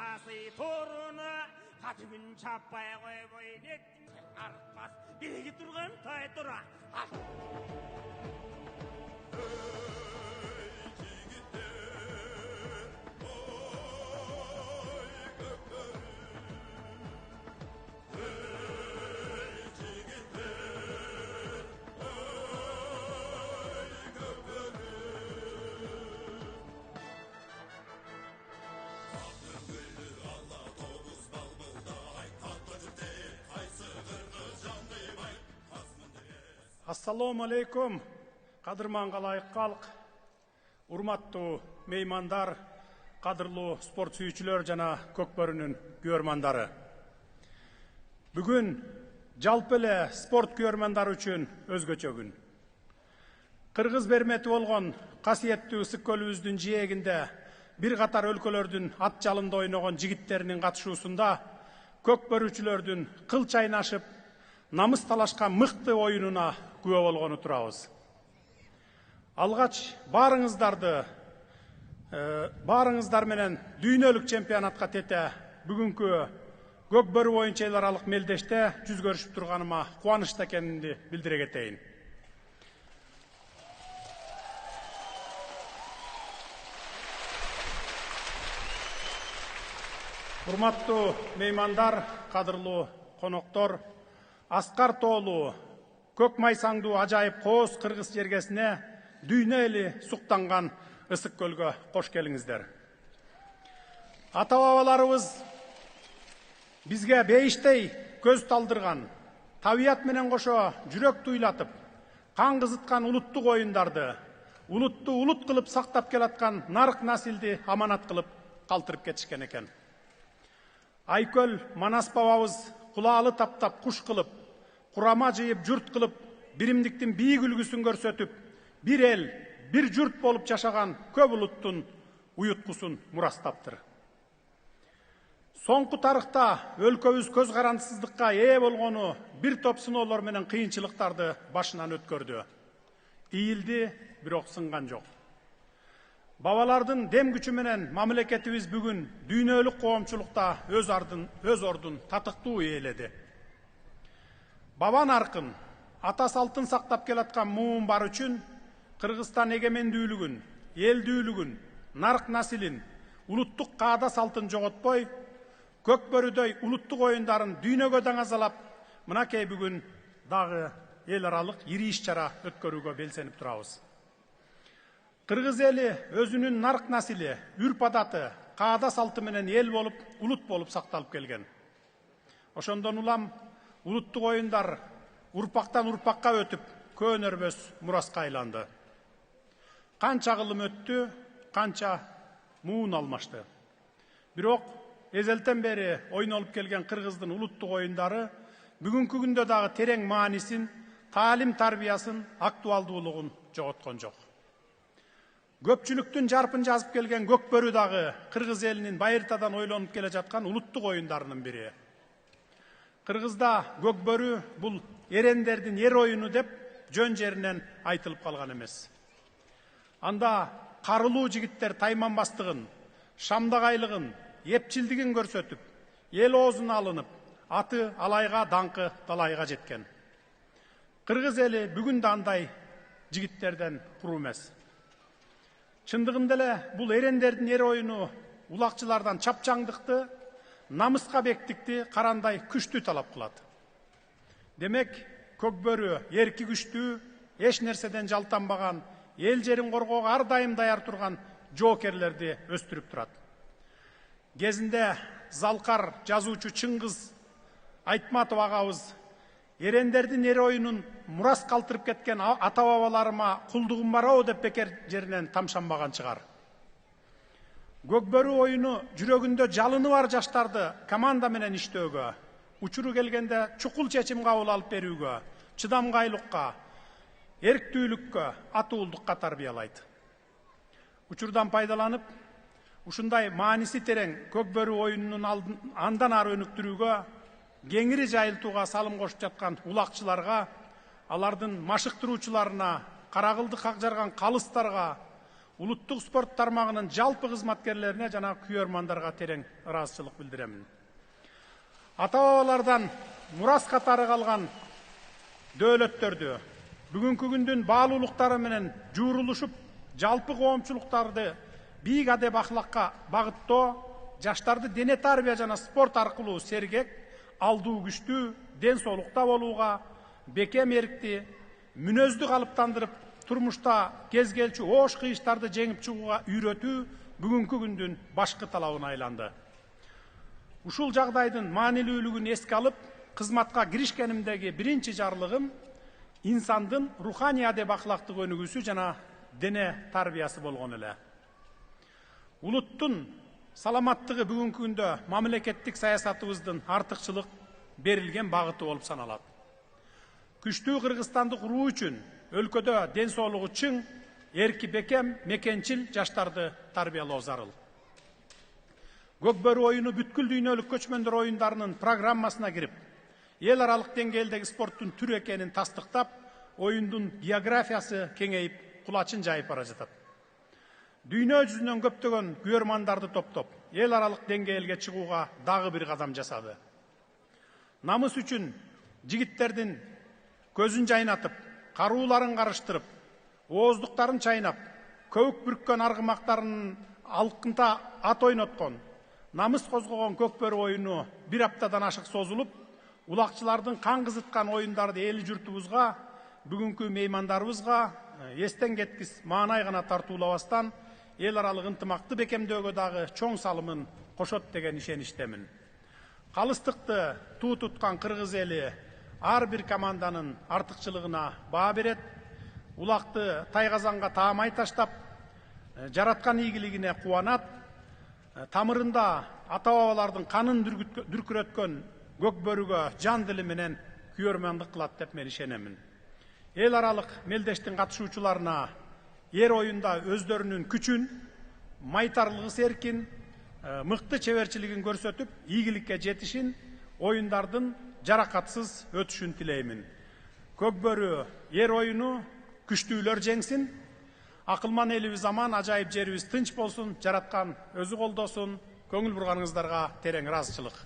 саасы торна хатвин чапай гой бой нэг арпас. Бий дурган тай дура ассалому алейкум кадырман калайык калк. Урматтуу меймандар кадырлуу спорт сүйүүчүлөр жана көкбөрүнүн күөрмандары бүгүн жалпы эле спорт күөрмандары үчүн өзгөчө күн. Кыргыз бермети болгон касиеттүү ысык көлүбүздүн жээгинде бир катар өлкөлөрдүн ат жалында ойногон жигиттеринин катышуусунда көкбөрүүчүлөрдүн кыл чайнашып намыс талашкан мыкты оюнуна күбө болгону турабыз алгач баарыңыздарды баарыңыздар менен дүйнөлүк чемпионатка тете бүгүнкү көкбөрү боюнча эл аралык мелдеште жүз көрүшүп турганыма кубанычта экенимди билдире кетейин урматтуу меймандар кадырлуу коноктор аскар тоолуу көк майсаңдуу ажайып кооз кыргыз жергесине дүйнө эли суктанган ысык көлгө кош келиңиздер ата бабаларыбыз бизге бейиштей көз талдырган табият менен кошо жүрөк туйлатып кан кызыткан улуттук оюндарды улутту улут кылып сактап келаткан нарык насилди аманат кылып калтырып кетишкен экен айкөл манас бабабыз кулаалы таптап куш кылып курама жыйып журт кылып биримдиктин бийик үлгүсүн көрсөтүп бир эл бир журт болуп жашаган көп улуттун уюткусун мурастаптыр соңку тарыхта өлкөбүз көз карандысыздыкка ээ болгону бир топ сыноолор менен кыйынчылыктарды башынан өткөрдү ийилди бирок сынган жок бабалардын дем күчү менен мамлекетибиз бүгүн дүйнөлүк коомчулукта өз ардын өз ордун татыктуу ээледи баба наркын ата салтын сактап келаткан муун бар үчүн кыргызстан эгемендүүлүгүн элдүүлүгүн нарк насилин улуттук каада салтын жоготпой көкбөрүдөй улуттук оюндарын дүйнөгө даңазалап мынакей бүгүн дагы эл аралык ири иш чара өткөрүүгө белсенип турабыз кыргыз эли өзүнүн нарк насили үрп адаты каада салты менен эл болуп улут болуп сакталып келген. Ошондон улам улуттук оюндар урпактан урпакка өтүп көөнөрбөс мураска айланды канча кылым өттү канча муун алмашты бирок эзелтен бери ойнолуп келген кыргыздын улуттук оюндары бүгүнкү күндө дагы терең маанисин таалим тарбиясын актуалдуулугун жоготкон жок көпчүлүктүн жарпын жазып келген көкбөрү дагы кыргыз элинин байыртадан ойлонуп келе жаткан улуттук оюндарынын бири кыргызда көкбөрү бул эрендердин эр оюну деп жөн жеринен айтылып калган эмес анда карылуу жигиттер тайманбастыгын шамдагайлыгын эпчилдигин көрсөтүп эл оозуна алынып аты алайга даңкы далайга жеткен кыргыз эли бүгүн да андай жигиттерден куру эмес чындыгында эле бул эрендердин эр оюну улакчылардан чапчаңдыкты намыска бектикти карандай күчтүү талап кылат. Демек көкбөрү эрки күчтүү эч нерседен жалтанбаган эл жерин коргоого ар дайым даяр турган жоокерлерди өстүрүп турат. Кезинде залкар жазуучу чыңгыз айтматов агабыз эрендердин эр оюнун мурас калтырып кеткен ата бабаларыма кулдугум барабы деп бекер жеринен тамшанбаган чыгар. Көкбөрү оюну жүрөгүндө жалыны бар жаштарды команда менен иштөөгө учуру келгенде чукул чечим кабыл алып берүүгө чыдамгайлыкка эрктүүлүккө атуулдукка тарбиялайт учурдан пайдаланып ушундай мааниси терең көкбөрү оюнунун андан ары өнүктүрүүгө кеңири жайылтууга салым кошуп жаткан улакчыларга алардын машыктыруучуларына кара кылды как жарган калыстарга улуттук спорт тармагынын жалпы кызматкерлерине жана күйөрмандарга терең ыраазычылык билдиремин. Ата бабалардан мурас катары калган дөөлөттөрдү бүгүнкү күндүн баалуулуктары менен жалпы коомчулуктарды бийик адеп ахлакка багыттоо жаштарды дене тарбия жана спорт аркылуу сергек алдуу күчтүү ден соолукта болууга бекем эркти мүнөздү калыптандырып турмушта кез келчү оош кыйыштарды жеңип чыгууга үйрөтүү бүгүнкү күндүн башкы талабына айланды ушул жагдайдын маанилүүлүгүн эске алып кызматка киришкенимдеги биринчи жарлыгым инсандын руханий адеп ахлактык өнүгүүсү жана дене тарбиясы болгон эле улуттун саламаттыгы бүгүнкү күндө мамлекеттик саясатыбыздын артыкчылык берилген багыты болуп саналат күчтүү кыргызстанды куруу үчүн өлкөдө ден соолугу чың эрки бекем мекенчил жаштарды тарбиялоо зарыл көк бөрү оюну бүткүл дүйнөлүк көчмөндөр оюндарынын программасына кирип эл аралык деңгээлдеги спорттун түрү экенин тастыктап оюндун географиясы кеңейип кулачын жайып бара жатат. Дүйнө жүзүнөн көптөгөн күйөрмандарды топтоп эл аралык деңгээлге чыгууга дагы бир кадам жасады. Намыс үчүн жигиттердин көзүн жайнатып карууларын карыштырып ооздуктарын чайнап көбүк бүрккөн аргымактарынын алкынта ат ойноткон намыс козгогон көк бөрү оюну бир аптадан ашык созулуп улакчылардын кан кызыткан оюндарды эл журтубузга бүгүнкү меймандарыбызга эстен кеткис маанай гана тартуулабастан эл аралык ынтымакты бекемдөөгө дагы чоң салымын кошот деген ишеничтемин калыстыкты туу туткан кыргыз эли ар бир команданын артыкчылыгына баа берет улакты тайказанга таамай таштап жараткан ийгилигине кубанат тамырында ата бабалардын канын дүркүрөткөн көк бөрүгө жан дили менен күйөрмандык кылат деп мен ишенемин эл аралык мелдештин катышуучуларына эр оюнда өздөрүнүн күчүн майтарлыгыс эркин мыкты чеберчилигин көрсөтүп ийгиликке жетишин оюндардын жаракатсыз өтүшүн тилеймин көк бөрү эр оюну күчтүүлөр жеңсин акылман элибиз аман ажайып жерибиз тынч болсун жараткан өзү колдосун көңүл бурганыңыздарга терең ыраазычылык